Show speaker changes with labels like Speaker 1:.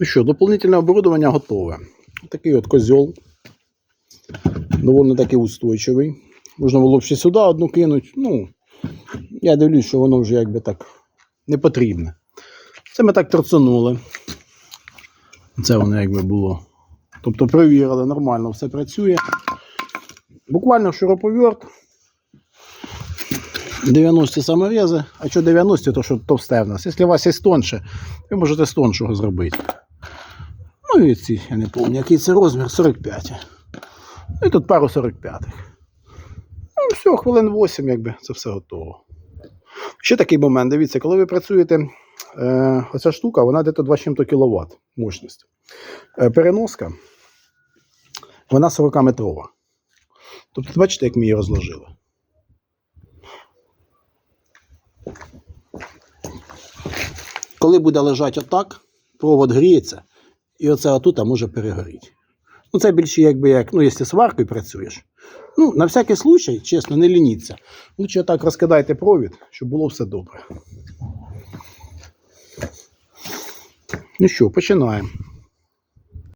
Speaker 1: Ну що, доповнительне оборудовання готове. Такий от козьол. Доволі таки устойчивий. Можна було б ще сюди одну кинути. Ну, я дивлюсь, що воно вже якби так не потрібне. Це ми так торцанули. Це воно якби було. Тобто перевірили, нормально все працює. Буквально шуруповерт. 90 саморези. А що 90, то що товсте в нас. Якщо у вас є тонше, ви можете з тоншого зробити. Ну і ці, я не пам'ятаю, який це розмір, 45. Ну і тут пару 45. Ну, все, хвилин 8, якби це все готово. Ще такий момент, дивіться, коли ви працюєте, е, оця штука, вона десь 2 чим-то кВт мощність. Е, переноска, вона 40-метрова. Тобто, бачите, як ми її розложили. Коли буде лежати отак, провод гріється, і оце отут може перегоріти. Ну, це більше якби як, ну, якщо сваркою працюєш. Ну, на всякий случай, чесно, не лініться. Лучше так розкидайте провід, щоб було все добре. Ну що, починаємо.